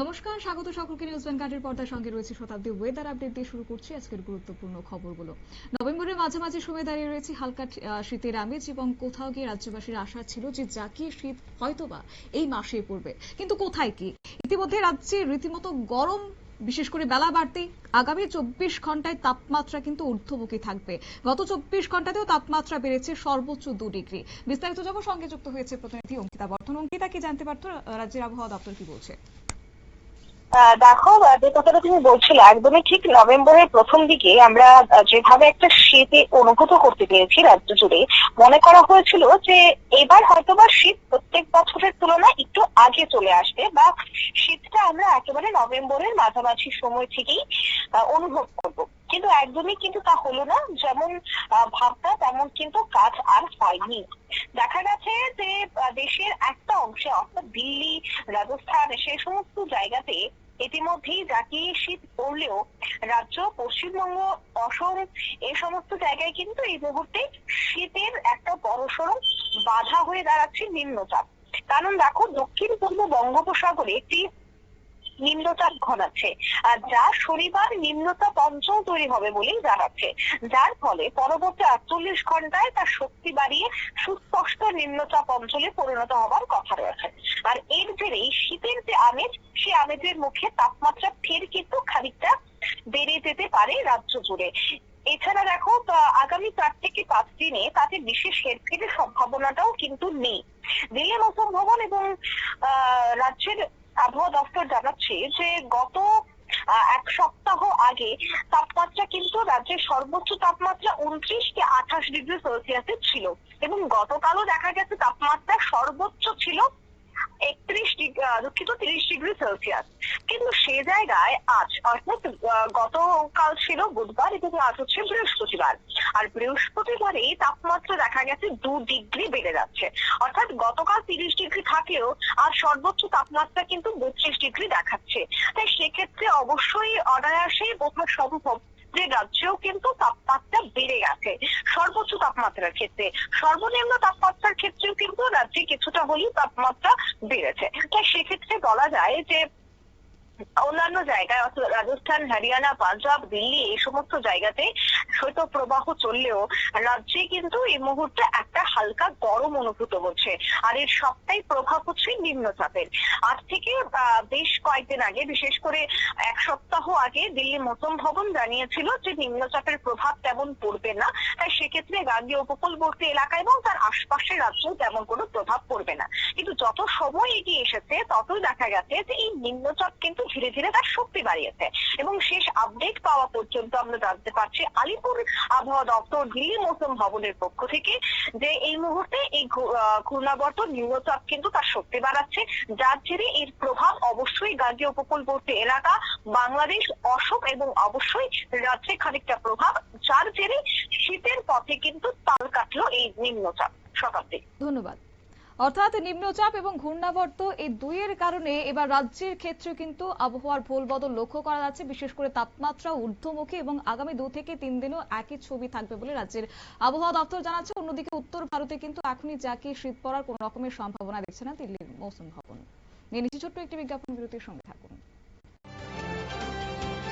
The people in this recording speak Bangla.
নমস্কার, স্বাগত সকলকে নিউজ ভ্যানগার্ডের পর্দার সঙ্গে রয়েছে শতাব্দী ওয়েদার আপডেট দিয়ে শুরু করছি আজকের গুরুত্বপূর্ণ খবরগুলো। নভেম্বরের মাঝামাঝি সময় দাঁড়িয়ে রয়েছে হালকা শীতের আমেজ এবং কোথাও গিয়ে রাজ্যবাসীর আশা ছিল যে জাকিয়ে শীত হয়তোবা এই মাসে পড়বে। কিন্তু কোথায় কি? ইতিমধ্যে রাজ্যে রীতিমতো গরম, বিশেষ করে বেলা বাড়তেই আগামী চব্বিশ ঘন্টায় তাপমাত্রা কিন্তু ঊর্ধ্বমুখী থাকবে। গত চব্বিশ ঘন্টাতেও তাপমাত্রা বেড়েছে সর্বোচ্চ দু ডিগ্রি। বিস্তারিত যখন সঙ্গে যুক্ত হয়েছে প্রতিনিধি অঙ্কিতা বর্ধন। অঙ্কিতা, কি জানতে পারতো রাজ্যের আবহাওয়া দপ্তর কি বলছে? দেখো যে কথাটা তুমি বলছিলে, একদমই ঠিক নভেম্বরের প্রথম দিকে আমরা যেভাবে একটা শীতে অনুভূত করতে পেরেছি রাজ্য জুড়ে, মনে করা হয়েছিল যে এবার হয়তোবা শীত প্রত্যেক বছরের তুলনায় একটু আগে চলে আসবে বা শীতটা আমরা একেবারে নভেম্বরের মাঝামাঝি সময় থেকেই অনুভব করব। কিন্তু একদমই কিন্তু তা হলো না, যেমন ভাবনা তেমন কিন্তু কাজ আর হয়নি। দেখা গেছে যে দেশের একটা অংশে অর্থাৎ দিল্লি, রাজস্থান সে সমস্ত জায়গাতে ইতিমধ্যেই জাকিয়ে শীত পড়লেও রাজ্য, পশ্চিমবঙ্গ, অসম এ সমস্ত জায়গায় কিন্তু এই মুহূর্তে শীতের একটা বড়সড় বাধা হয়ে দাঁড়াচ্ছে নিম্নচাপ। কারণ দেখো, দক্ষিণ পূর্ব বঙ্গোপসাগরে একটি নিম্নচাপ ঘনাচ্ছে আর যা শনিবার নিম্নচাপ অঞ্চল তৈরি হবে বলেই জানাচ্ছে। যার ফলে পরবর্তী আটচল্লিশ ঘন্টায় তার শক্তি বাড়িয়ে সুস্পষ্ট নিম্নচাপ অঞ্চলে পরিণত হবার কথা রয়েছে। আর এর জেরেই শীতের যে আমেজ সেই আমেজের মুখে তাপমাত্রা ফের কিন্তু খানিকটা বেড়ে যেতে পারে রাজ্য জুড়ে। এছাড়া দেখো আগামী চার থেকে পাঁচ দিনে তাতে বিশেষ হেরফেরের সম্ভাবনাটাও কিন্তু নেই। দিল্লি মৌসুম ভবন এবং রাজ্যের আবহাওয়া দপ্তর জানাচ্ছে যে গত এক সপ্তাহ আগে তাপমাত্রা কিন্তু রাজ্যের সর্বোচ্চ তাপমাত্রা উনত্রিশ কে আঠাশ ডিগ্রি সেলসিয়াসের ছিল এবং গতকালও দেখা গেছে তাপমাত্রা সর্বোচ্চ ছিল একত্রিশ ডিগ্রি দুঃখিত, তিরিশ ডিগ্রি সেলসিয়াস। কিন্তু সে জায়গায় আজ, অর্থাৎ গতকাল ছিল বুধবার এবং আজ হচ্ছে বৃহস্পতিবার। আর বৃহস্পতিবারে তাপমাত্রা দেখা গেছে দু ডিগ্রি বেড়ে যাচ্ছে। অর্থাৎ, গতকাল তিরিশ ডিগ্রি থাকলেও আর সর্বোচ্চ তাপমাত্রা কিন্তু বত্রিশ ডিগ্রি দেখাচ্ছে। তাই সেক্ষেত্রে অবশ্যই অনায়াসে বোঝা সম্ভব যে রাজ্যেও কিন্তু তাপমাত্রা বেড়ে গেছে। সর্বোচ্চ তাপমাত্রার ক্ষেত্রে। সর্বনিম্ন তাপমাত্রার ক্ষেত্রেও কিন্তু রাজ্যে কিছুটা হলেও তাপমাত্রা বেড়েছে। তাই সেক্ষেত্রে বলা যায় যে, অন্যান্য জায়গায় অর্থাৎ রাজস্থান, হরিয়ানা, পাঞ্জাব, দিল্লি এই সমস্ত জায়গাতে শৈত্য প্রবাহ চললেও রাজ্যে কিন্তু এই মুহূর্তে একটা হালকা গরম অনুভূত হচ্ছে। আর এর সবটাই প্রভাব হচ্ছে নিম্নচাপের। আজ থেকে বেশ কয়েকদিন আগে, বিশেষ করে এক সপ্তাহ আগে দিল্লি মৌসুম ভবন জানিয়েছিল যে নিম্নচাপের প্রভাব তেমন পড়বে না। তাই সেক্ষেত্রে গাঙ্গীয় উপকূলবর্তী এলাকা এবং তার আশপাশের রাজ্যেও তেমন কোনো প্রভাব পড়বে না। কিন্তু যত সময় এগিয়ে এসেছে, ততই দেখা গেছে যে এই নিম্নচাপ কিন্তু ধীরে ধীরে তার শক্তি বাড়িয়েছে। এবং শেষ আপডেট পাওয়া পর্যন্ত আমরা জানতে পারছি আলিপুর আবহাওয়া দপ্তর দিল্লি মৌসুম ভবনের পক্ষ থেকে যে এই মুহূর্তে এই ঘূর্ণাবর্ত নিম্নচাপ কিন্তু তার শক্তি বাড়াচ্ছে, যার জেরে এর প্রভাব অবশ্যই গাঙ্গীয় উপকূলবর্তী এলাকা, বাংলাদেশ, অসম এবং অবশ্যই রাজ্যে খানিকটা প্রভাব, যার জেরে শীতের পথে কিন্তু তাল কাটলো এই নিম্নচাপ শতাব্দী ধন্যবাদ। অর্থাৎ নিম্নচাপ এবং ঘূর্ণাবর্ত এই দুইয়ের কারণে এবার রাজ্যের ক্ষেত্রে কিন্তু আবহাওয়ার ভোল বদল লক্ষ্য করা যাচ্ছে। বিশেষ করে তাপমাত্রা ঊর্ধ্বমুখী এবং আগামী দু থেকে তিন দিনও একই ছবি থাকবে বলে রাজ্যের আবহাওয়া দপ্তর জানাচ্ছে। অন্যদিকে উত্তর ভারতে কিন্তু এখনই যাকে শীত পড়ার কোন রকমের সম্ভাবনা দেখছে না, দিল্লির মৌসুম ভবন। নিয়ে নিচ্ছি ছোট্ট একটি বিজ্ঞাপন বিরতির সঙ্গে থাকুন।